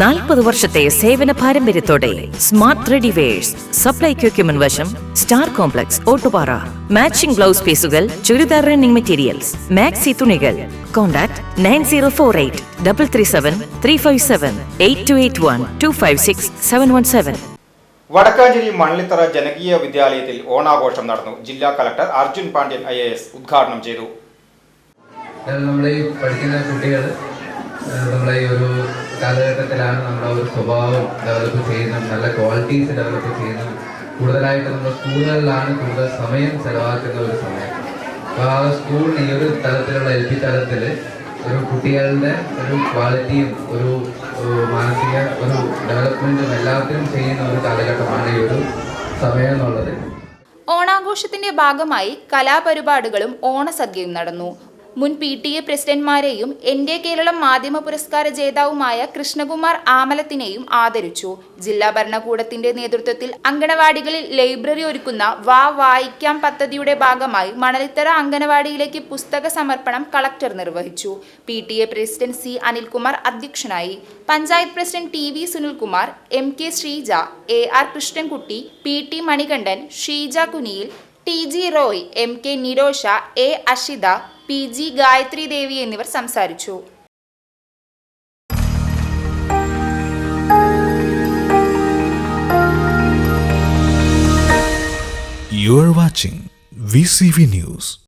നാൽപ്പത് വർഷത്തെ സേവന പാരമ്പര്യത്തോടെ സ്മാർട്ട് റെഡിവേഴ്സ് സപ്ലൈ ക്യൂക്യുമൻ വശം star complex Ottupara. Matching blouse പീസുകൾ ചുരിദാർ റണ്ണിംഗ് മെറ്റീരിയൽസ്. മാക്സി തുണികൾ. Contact nine zero four eight double three seven three five seven eight two eight one two five six seven one seven. Vadakkanchery Mannithara ജനകീയ വിദ്യാലയത്തിൽ ഓണാഘോഷം നടന്നു. ജില്ലാ collector Arjun Pandian I ഉദ്ഘാടനം ചെയ്തു. നമ്മുടെ ഈ പഠിക്കുന്ന കുട്ടികൾ നമ്മളെ ഈ ഒരു കാലഘട്ടത്തിലാണ് നമ്മുടെ ഒരു സ്വഭാവം ഡെവലപ്പ് ചെയ്യുന്നത് നല്ല ക്വാളിറ്റീസ് ഡെവലപ്പ് ചെയ്യുന്നത്. കൂടുതലായിട്ട് നമ്മൾ സ്കൂളുകളിലാണ് കൂടുതൽ സമയം ചെലവാക്കുന്ന ഒരു സമയം. അപ്പോൾ ആ സ്കൂളിന് ഈ ഒരു തലത്തിലുള്ള എൽ പി തലത്തിൽ ഒരു കുട്ടികളുടെ ഒരു ക്വാളിറ്റിയും ഒരു മാനസിക ഒരു ഡെവലപ്മെന്റും എല്ലാത്തിനും ചെയ്യുന്ന ഒരു കാലഘട്ടമാണ് ഈ ഒരു സമയം എന്നുള്ളത്. ഓണാഘോഷത്തിന്റെ ഭാഗമായി കലാപരിപാടികളും ഓണസദ്യയും നടന്നു. മുൻ പി ടി എ പ്രസിഡന്റ്മാരെയും എന്റെ കേരളം മാധ്യമ പുരസ്കാര ജേതാവുമായ കൃഷ്ണകുമാർ ആമലത്തിനെയും ആദരിച്ചു. ജില്ലാ ഭരണകൂടത്തിന്റെ നേതൃത്വത്തിൽ അങ്കണവാടികളിൽ ലൈബ്രറി ഒരുക്കുന്ന വാ വായിക്കാം പദ്ധതിയുടെ ഭാഗമായി മണലിത്തറ അങ്കണവാടിയിലേക്ക് പുസ്തക സമർപ്പണം കളക്ടർ നിർവഹിച്ചു. P T A president C Anilkumar അധ്യക്ഷനായി. Panchayat president T V Sunilkumar M K Sreeja A R Krishnankutty P T Manikandan Sheeja Kuniyil T G Roy M K Nirosha A Ashitha P G Gayathri Devi എന്നിവർ സംസാരിച്ചു You are watching VCV News.